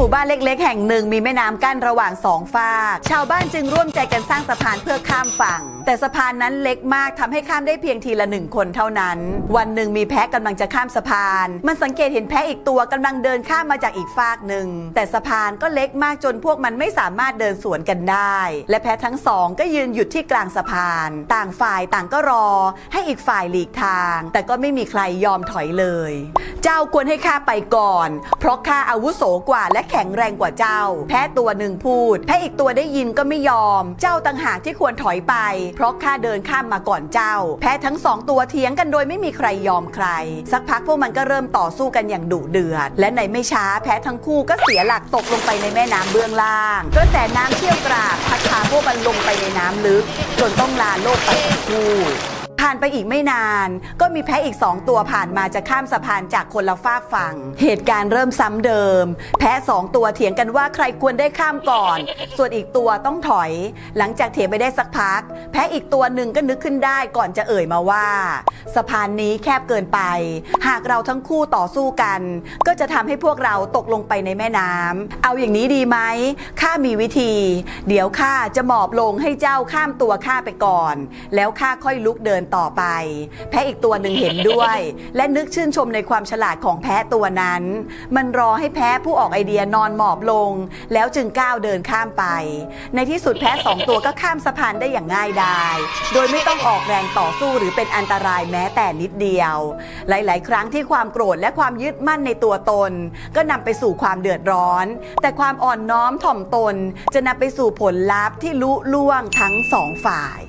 หมู่บ้านเล็ก ๆ แห่งหนึ่งมีแม่น้ำกั้นระหว่างสองฝาก ชาวบ้านจึงร่วมใจกันสร้างสะพานเพื่อข้ามฝั่ง แต่สะพานนั้นเล็กมากทำให้ข้ามได้เพียงทีละหนึ่งคนเท่านั้น วันหนึ่งมีแพะกำลังจะข้ามสะพาน มันสังเกตเห็นแพะอีกตัวกำลังเดินข้ามมาจากอีกฝากหนึ่งแต่สะพานก็เล็กมากจนพวกมันไม่สามารถเดินสวนกันได้ และแพะทั้งสองก็ยืนหยุดที่กลางสะพาน ต่างฝ่ายต่างก็รอ ให้อีกฝ่ายหลีกทาง แต่ก็ไม่มีใครยอมถอยเลย เจ้าควรให้ข้าไปก่อน เพราะข้าอาวุโสกว่าและแข็งแรงกว่าเจ้า แพะตัวหนึ่งพูด แพะอีกตัวได้ยินก็ไม่ยอม เจ้าต่างหากที่ควรถอยไปเพราะข้าเดินข้ามมาก่อนเจ้า แพ้ทั้งสองตัวเถียงกันโดยไม่มีใครยอมใคร สักพักพวกมันก็เริ่มต่อสู้กันอย่างดุเดือด และในไม่ช้าแพ้ทั้งคู่ก็เสียหลักตกลงไปในแม่น้ำเบื้องล่างกระแสน้ำเชี่ยวกรากพัดพาพวกมันลงไปในน้ำลึก จนต้องลาโลกไปทั้งคู่ ผ่านไปอีกไม่นาน ก็มีแพะอีกสองตัวผ่านมาจะข้ามสะพานจากคนละฝากฝั่ง เหตุการณ์เริ่มซ้ำเดิม แพะสองตัวเถียงกันว่าใครควรได้ข้ามก่อน ส่วนอีกตัวต้องถอย หลังจากเถียงไปได้สักพัก แพะอีกตัวหนึ่งก็นึกขึ้นได้ก่อนจะเอ่ยมาว่า สะพานนี้แคบเกินไป หากเราทั้งคู่ต่อสู้กัน ก็จะทำให้พวกเราตกลงไปในแม่น้ำเอาอย่างนี้ดีไหมข้ามีวิธี เดี๋ยวข้าจะหมอบลงให้เจ้าข้ามตัวข้าไปก่อน แล้วข้าค่อยลุกเดินต่อไป แพะอีกตัวหนึ่งเห็นด้วย และนึกชื่นชมในความฉลาดของแพะตัวนั้น มันรอให้แพะผู้ออกไอเดียนอนหมอบลง แล้วจึงก้าวเดินข้ามไป ในที่สุดแพะสองตัวก็ข้ามสะพานได้อย่างง่ายดาย โดยไม่ต้องออกแรงต่อสู้หรือเป็นอันตรายแมม้แต่นิดเดียว หลาย ๆ ครั้งที่ความโกรธและความยึดมั่นในตัวตน ก็นำไปสู่ความเดือดร้อน แต่ความอ่อนน้อมถ่อมตน จะนำไปสู่ผลลัพธ์ที่ลุล่วงทั้งสองฝ่าย